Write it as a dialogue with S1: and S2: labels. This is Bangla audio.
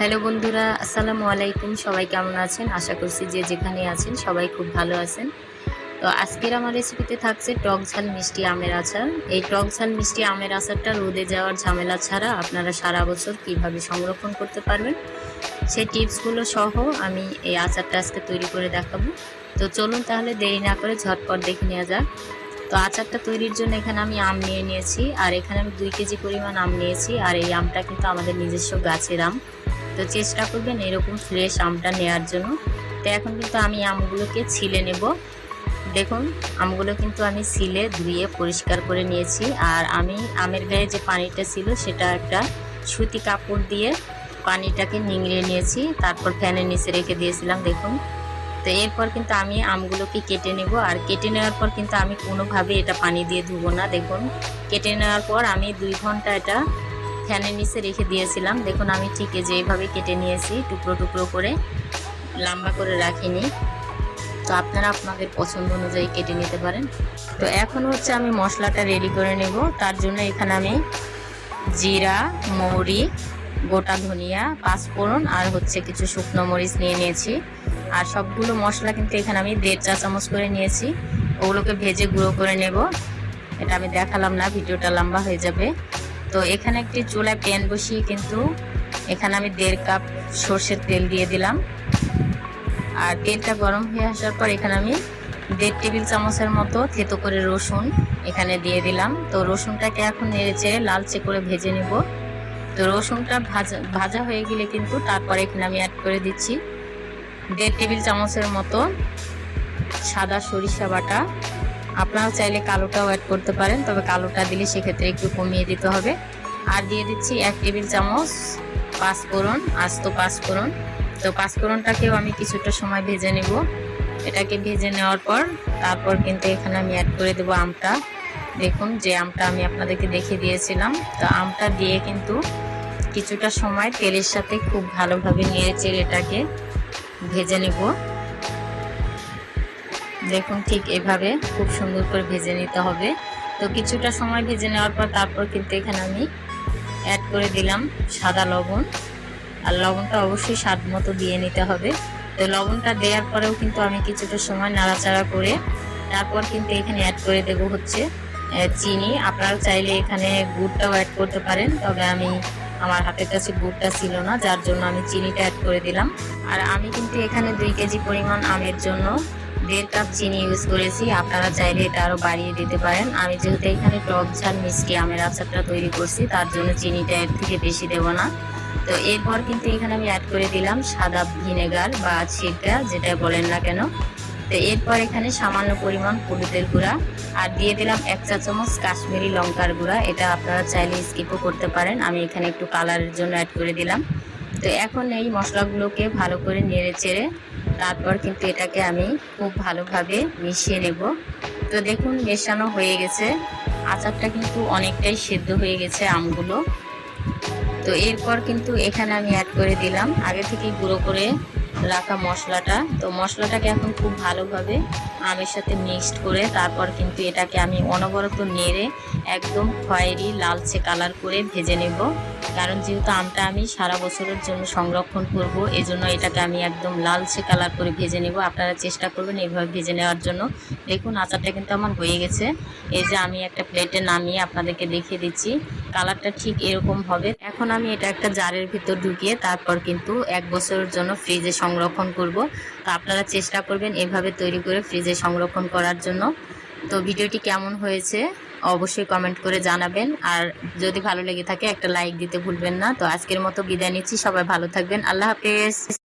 S1: হ্যালো বন্ধুরা, আসসালামু আলাইকুম। সবাই কেমন আছেন? আশা করছি যে যেখানে আছেন, সবাই খুব ভালো আছেন। তো আজকের আমার রেসিপিতে থাকছে টক ঝাল মিষ্টি আমের আচার। এই টক ঝাল মিষ্টি আমের আচারটা রোদে যাওয়ার ঝামেলা ছাড়া আপনারা সারা বছর কীভাবে সংরক্ষণ করতে পারবেন সেই টিপসগুলো সহ আমি এই আচারটা আজকে তৈরি করে দেখাবো। তো চলুন তাহলে দেরি না করে ঝটপট দেখে নেওয়া যাক। তো আচারটা তৈরির জন্য এখানে আমি আম নিয়ে নিয়েছি, আর এখানে আমি দুই কেজি পরিমাণ আম নিয়েছি, আর এই আমটা কিন্তু আমাদের নিজস্ব গাছের আম। তো চেষ্টা করবেন এরকম ফ্রেশ আমটা নেওয়ার জন্য। তো এখন কিন্তু আমি আমগুলোকে ছিলে নেব। দেখুন, আমগুলো কিন্তু আমি সিলে ধুয়ে, পরিষ্কার করে নিয়েছি। আর আমি আমের গায়ে যে পানিটা ছিল, সেটা একটা সুতি কাপড় দিয়ে পানিটাকে নিংড়ে নিয়েছি। তারপর ফ্যানের নিচে রেখে দিয়েছিলাম, দেখুন। তো এরপর কিন্তু আমি আমগুলোকে কেটে নেব। আর কেটে নেওয়ার পর কিন্তু আমি কোনোভাবে এটা পানি দিয়ে ধুবো না, দেখুন। কেটে নেওয়ার পর আমি দুই ঘণ্টা এটা ফ্যানের নিচে রেখে দিয়েছিলাম। দেখুন, আমি ঠিক যেইভাবে কেটে নিয়েছি, টুকরো টুকরো করে, লম্বা করে রাখিনি। তো আপনারা আপনাদের পছন্দ অনুযায়ী কেটে নিতে পারেন। তো এখন হচ্ছে আমি মশলাটা রেডি করে নেব। তার জন্য এখানে আমি জিরা, মৌরি, গোটা ধনিয়া, পাঁচফোড়ন আর হচ্ছে কিছু শুকনো মরিচ নিয়ে নিয়েছি। আর সবগুলো মশলা কিন্তু এখানে আমি দেড় চা চামচ করে নিয়েছি। ওগুলোকে ভেজে গুঁড়ো করে নেব। এটা আমি দেখালাম না, ভিডিওটা লম্বা হয়ে যাবে। তো এখানে একটি চুলায় প্যান বসিয়ে কিন্তু এখানে আমি দেড় কাপ সর্ষের তেল দিয়ে দিলাম। আর তেলটা গরম হয়ে আসার পর এখানে আমি দেড় টেবিল চামচের মতো থেতো করে রসুন এখানে দিয়ে দিলাম। তো রসুনটাকে এখন নেড়েচে লালচে করে ভেজে নেব। তো রসুনটা ভাজা ভাজা হয়ে গেলে কিন্তু তারপরে এখানে আমি অ্যাড করে দিচ্ছি। দেড় টেবিল চামচের মতো সাদা সরিষা বাটা আপনারা চাইলে কালোটাও অ্যাড করতে পারেন, তবে কালোটা দিলে সেক্ষেত্রে একটু কমিয়ে দিতে হবে। আর দিয়ে দিচ্ছি এক টেবিল চামচ পাঁচফোড়ন, আস্ত পাঁচফোড়ন। তো পাঁচফোড়নটাকেও আমি কিছুটা সময় ভেজে নেব। এটাকে ভেজে নেওয়ার পর তারপর কিন্তু এখানে আমি অ্যাড করে দেবো আমটা। দেখুন যে আমটা আমি আপনাদেরকে দেখিয়ে দিয়েছিলাম। তো আমটা দিয়ে কিন্তু কিছুটা সময় তেলের সাথে খুব ভালোভাবে নিয়ে চেড়ে এটাকে ভেজে নেব। দেখুন ঠিক এভাবে খুব সুন্দর করে ভেজে নিতে হবে। তো কিছুটা সময় ভেজে নেওয়ার পর তারপর কিন্তু এখানে আমি অ্যাড করে দিলাম সাদা লবণ। আর লবণটা অবশ্যই স্বাদ মতো দিয়ে নিতে হবে। তো লবণটা দেওয়ার পরেও কিন্তু আমি কিছুটা সময় নাড়াচাড়া করে তারপর কিন্তু এখানে অ্যাড করে দেব হচ্ছে চিনি। আপনারা চাইলে এখানে গুড়টাও অ্যাড করতে পারেন, তবে আমি আমার হাতের কাছে গুড়টা ছিল না, যার জন্য আমি চিনিটা অ্যাড করে দিলাম। আর আমি কিন্তু এখানে দুই কেজি পরিমাণ আমের জন্য দেড় কাপ চিনি ইউজ করেছি, আপনারা চাইলে এটা আরও বাড়িয়ে দিতে পারেন। আমি যেহেতু এখানে টক ঝাল, মিষ্টি আমের আচারটা তৈরি করছি, তার জন্য চিনিটা এর থেকে বেশি দেব না। তো এরপর কিন্তু এখানে আমি অ্যাড করে দিলাম সাদা ভিনেগার বা ছিটটা যেটা বলেন না কেন। তো এরপর এখানে সামান্য পরিমাণ হলুদের গুঁড়া আর দিয়ে দিলাম এক চা চামচ কাশ্মীরি লঙ্কার গুঁড়া। এটা আপনারা চাইলে স্কিপও করতে পারেন। আমি এখানে একটু কালারের জন্য অ্যাড করে দিলাম। তো এখন এই মশলাগুলোকে ভালো করে নেড়ে চেড়ে তারপর কিন্তু এটাকে আমি খুব ভালোভাবে মিশিয়ে নেব। তো দেখুন, মেশানো হয়ে গেছে। আচারটা কিন্তু অনেকটাই সেদ্ধ হয়ে গেছে আমগুলো। তো এরপর কিন্তু এখানে আমি অ্যাড করে দিলাম। আগে থেকে গুঁড়ো করে রাখা মশলাটা। তো মশলাটাকে এখন খুব ভালোভাবে আমের সাথে মিক্সড করে তারপর কিন্তু এটাকে আমি অনবরত নেড়ে একদম খয়েরি লালচে কালার করে ভেজে নেব। কারণ যেহেতু আমটা আমি সারা বছরের জন্য সংরক্ষণ করব, এজন্য এটাকে আমি একদম লালচে কালার করে ভেজে নেব। আপনারা চেষ্টা করবেন এইভাবে ভেজে নেওয়ার জন্য। দেখুন, আচারটা কিন্তু আমার হয়ে গেছে। এই যে আমি একটা প্লেটে নামিয়ে আপনাদেরকে দেখিয়ে দিচ্ছি, কালারটা ঠিক এরকম হবে। এখন আমি এটা একটা জারের ভিতর ঢুকিয়ে তারপর কিন্তু এক বছরের জন্য ফ্রিজে সংরক্ষণ করব। তো আপনারা চেষ্টা করবেন এভাবে তৈরি করে ফ্রিজে সংরক্ষণ করার জন্য। তো ভিডিওটি কেমন হয়েছে অবশ্যই কমেন্ট করে জানাবেন। আর যদি ভালো লেগে থাকে একটা লাইক দিতে ভুলবেন না। তো আজকের মতো বিদায় নিচ্ছি। সবাই ভালো থাকবেন। আল্লাহ হাফেজ।